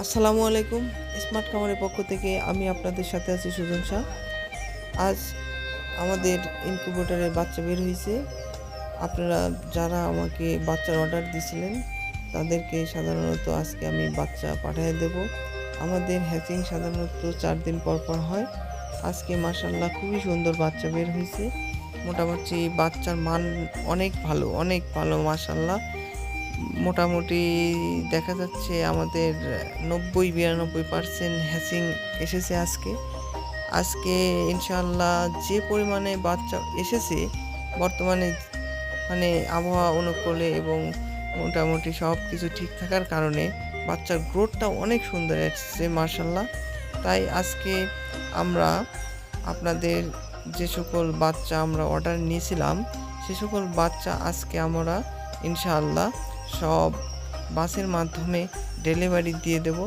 আসসালামু আলাইকুম, স্মার্ট খামারের পক্ষ থেকে আমি আপনাদের সাথে আছি সুজন শাহ। আজ আমাদের ইনকিউবেটরের বাচ্চা বের হয়েছে। আপনারা যারা আমাকে বাচ্চার অর্ডার দিয়েছিলেন, তাদেরকে সাধারণত আজকে আমি বাচ্চা পাঠিয়ে দেব। আমাদের হ্যাচিং সাধারণত চার দিন পর পর হয়। আজকে মাসাল্লাহ খুবই সুন্দর বাচ্চা বের হয়েছে। মোটামুটি বাচ্চার মান অনেক ভালো অনেক ভালো মাসাল্লাহ মোটামুটি দেখা যাচ্ছে আমাদের নব্বই বিরানব্বই পার্সেন্ট হ্যাচিং এসেছে আজকে। আজকে ইনশাল্লাহ যে পরিমাণে বাচ্চা এসেছে, বর্তমানে মানে আবহাওয়া অনুকূলে এবং মোটামুটি সব কিছু ঠিক থাকার কারণে বাচ্চার গ্রোথটা অনেক সুন্দর এসেছে মার্শাল্লাহ তাই আজকে আমরা আপনাদের যে সকল বাচ্চা আমরা অর্ডার নিয়েছিলাম, সে সকল বাচ্চা আজকে আমরা ইনশাআল্লাহ সব বাসের মাধ্যমে ডেলিভারি দিয়ে দেব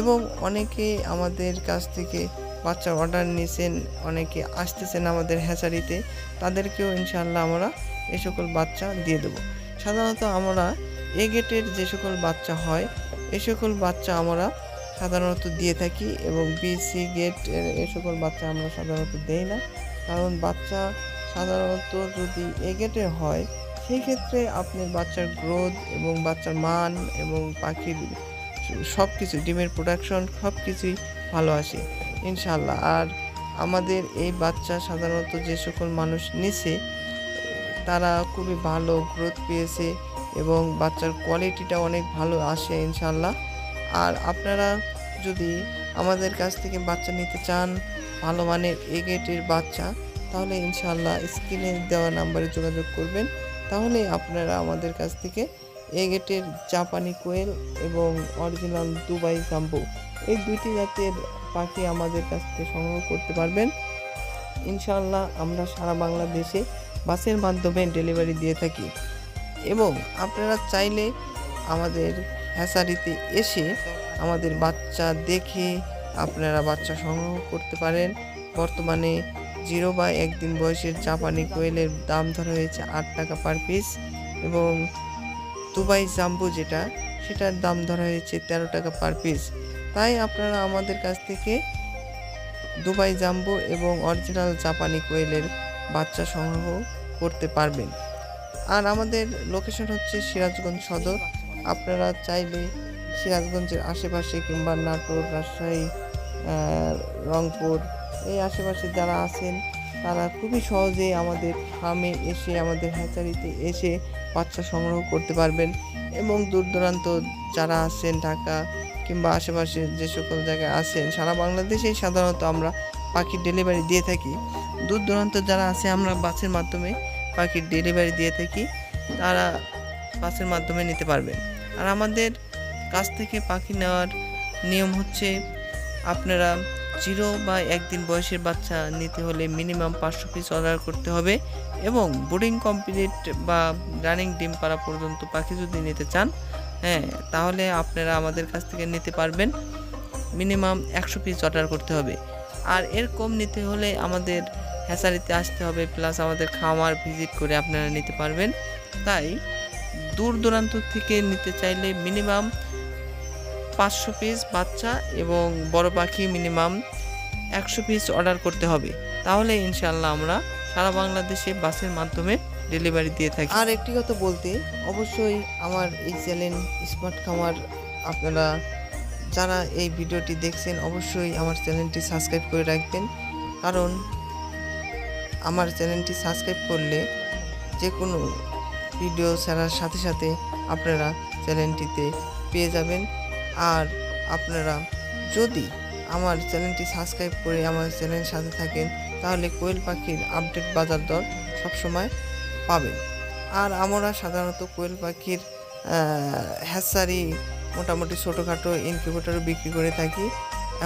এবং অনেকে আমাদের কাছ থেকে বাচ্চার অর্ডার নিয়েছেন, অনেকে আসতেছেন আমাদের হ্যাচারিতে তাদেরকেও ইনশাল্লাহ আমরা এ সকল বাচ্চা দিয়ে দেব। সাধারণত আমরা এ গেটের যে সকল বাচ্চা হয়, এ সকল বাচ্চা আমরা সাধারণত দিয়ে থাকি এবং বি সি গেট এ সকল বাচ্চা আমরা সাধারণত দেই না। কারণ বাচ্চা সাধারণত যদি এ গেটের হয় সেই ক্ষেত্রে আপনার বাচ্চার গ্রোথ এবং বাচ্চার মান এবং পাখির সব কিছু ডিমের প্রোডাকশন সব কিছুই ভালো আসে ইনশাল্লাহ আর আমাদের এই বাচ্চা সাধারণত যে সকল মানুষ নিছে, তারা খুবই ভালো গ্রোথ পেয়েছে এবং বাচ্চার কোয়ালিটিটা অনেক ভালো আসে ইনশাল্লাহ আর আপনারা যদি আমাদের কাছ থেকে বাচ্চা নিতে চান, ভালো মানের এ গেটের বাচ্চা, তাহলে ইনশাল্লাহ স্ক্রিনে দেওয়া নাম্বারে যোগাযোগ করবেন। তাহলে আপনারা আমাদের কাছ থেকে এ গেটের জাপানি কোয়েল এবং অরিজিনাল দুবাই জাম্বু এই দুইটি জাতের পাখি আমাদের কাছ থেকে সংগ্রহ করতে পারবেন। ইনশাআল্লাহ আমরা সারা বাংলাদেশে বাসের মাধ্যমে ডেলিভারি দিয়ে থাকি। এবং আপনারা চাইলে আমাদের হ্যাসারিতে এসে আমাদের বাচ্চা দেখে আপনারা বাচ্চা সংগ্রহ করতে পারেন। বর্তমানে জিরো বা একদিন বয়সের জাপানি কোয়েলের দাম ধরা হয়েছে আট টাকা পার পিস এবং দুবাই জাম্বু যেটা, সেটার দাম ধরা হয়েছে তেরো টাকা পার পিস তাই আপনারা আমাদের কাছ থেকে দুবাই জাম্বু এবং অরিজিনাল জাপানি কোয়েলের বাচ্চা সংগ্রহ করতে পারবেন। আর আমাদের লোকেশন হচ্ছে সিরাজগঞ্জ সদর। আপনারা চাইলে সিরাজগঞ্জের আশেপাশে কিংবা নাটোর, রাজশাহী রংপুর এই আশেপাশে যারা আছেন, তারা খুবই সহজেই আমাদের ফার্মে এসে, আমাদের হ্যাচারিতে এসে বাচ্চা সংগ্রহ করতে পারবেন এবং দূর দূরান্ত যারা আছেন, ঢাকা কিংবা আশেপাশে যে সকল জায়গায় আছেন, সারা বাংলাদেশেই সাধারণত আমরা পাখির ডেলিভারি দিয়ে থাকি। দূর দূরান্ত যারা আছে, আমরা বাসের মাধ্যমে পাখির ডেলিভারি দিয়ে থাকি, তারা বাসের মাধ্যমে নিতে পারবেন। আর আমাদের কাছ থেকে পাখি নেওয়ার নিয়ম হচ্ছে, আপনারা জিরো বা একদিন বয়সের বাচ্চা নিতে হলে মিনিমাম পাঁচশো পিস অর্ডার করতে হবে এবং বোর্ডিং কমপ্লিট বা রানিং ডিম পাড়া পর্যন্ত পাখি যদি নিতে চান হ্যাঁ তাহলে আপনারা আমাদের কাছ থেকে নিতে পারবেন। মিনিমাম একশো পিস অর্ডার করতে হবে। আর এর কম নিতে হলে আমাদের হ্যাসারিতে আসতে হবে প্লাস আমাদের খামার ভিজিট করে আপনারা নিতে পারবেন। তাই দূর দূরান্ত থেকে নিতে চাইলে মিনিমাম পাঁচশো পিস বাচ্চা এবং বড় পাখি মিনিমাম একশো পিস অর্ডার করতে হবে। তাহলে ইনশাল্লাহ আমরা সারা বাংলাদেশে বাসের মাধ্যমে ডেলিভারি দিয়ে থাকি। আর একটি কথা বলতে, অবশ্যই আমার এই চ্যানেল স্মার্ট খামার আপনারা যারা এই ভিডিওটি দেখছেন, অবশ্যই আমার চ্যানেলটি সাবস্ক্রাইব করে রাখবেন। কারণ আমার চ্যানেলটি সাবস্ক্রাইব করলে যে কোনো ভিডিও ছাড়ার সাথে সাথে আপনারা চ্যানেলটিতে পেয়ে যাবেন। আর আপনারা যদি আমার চ্যানেলটি সাবস্ক্রাইব করে আমার চ্যানেল সাথে থাকেন, তাহলে কোয়েল পাখির আপডেট বাজার দর সবসময় পাবেন। আর আমরা সাধারণত কোয়েল পাখির হ্যাসারি মোটামুটি ছোটোখাটো ইনকিউবেটরও বিক্রি করে থাকি।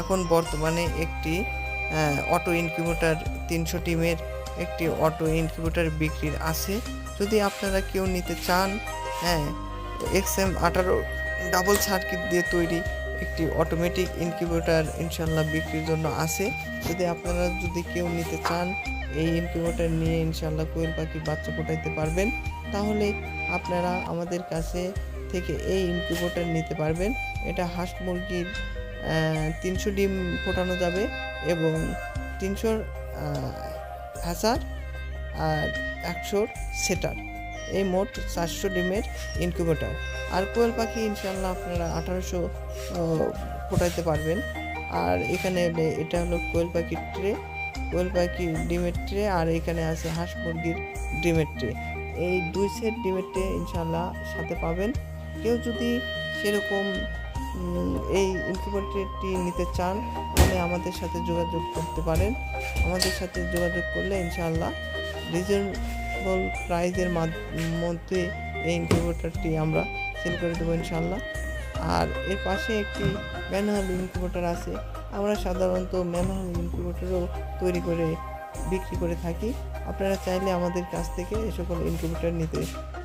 এখন বর্তমানে একটি অটো ইনকিউবেটর তিনশো টিমের একটি অটো ইনকিউবেটর বিক্রির আছে। যদি আপনারা কেউ নিতে চান হ্যাঁ এক্স এম আঠারো ডাবল সার্কিট দিয়ে তৈরি একটি অটোমেটিক ইনকিউবেটর ইনশাল্লাহ বিক্রির জন্য আছে। যদি আপনারা যদি কেউ নিতে চান, এই ইনকিউবেটর নিয়ে ইনশাল্লাহ কোয়েল পাখি বাচ্চা ফোটাইতে পারবেন। তাহলে আপনারা আমাদের কাছে থেকে এই ইনকিউবেটর নিতে পারবেন। এটা হাঁস মুরগির তিনশো ডিম ফোটানো যাবে এবং তিনশোর হাসার আর একশোর সেটার। এই মোট চারশো ডিমের ইনকিউবেটর আর কোয়েল পাখি ইনশাল্লাহ আপনারা আঠারোশো ফোটাইতে পারবেন। আর এখানে এটা হলো কোয়েল পাখির ট্রে কোয়েল পাখির ডিমের ট্রে আর এখানে আছে হাঁস মুরগির ডিমের ট্রে এই দুই সেট ডিমের ট্রে ইনশাল্লাহ সাথে পাবেন। কেউ যদি সেরকম এই ইনকিউবেটরটি নিতে চান, তাহলে আমাদের সাথে যোগাযোগ করতে পারেন। আমাদের সাথে যোগাযোগ করলে ইনশাল্লাহ ইনশাআল্লাহ রিজনেবল প্রাইজের মধ্যে এই ইনকিউবেটারটি আমরা সেল করে দেবো ইনশাল্লাহ আর এর পাশে একটি ম্যানুয়াল ইনকিউবেটার আছে। আমরা সাধারণত ম্যানুয়াল ইনকিউবেটারও তৈরি করে বিক্রি করে থাকি। আপনারা চাইলে আমাদের কাছ থেকে এ সকল ইনকিউবেটার নিতে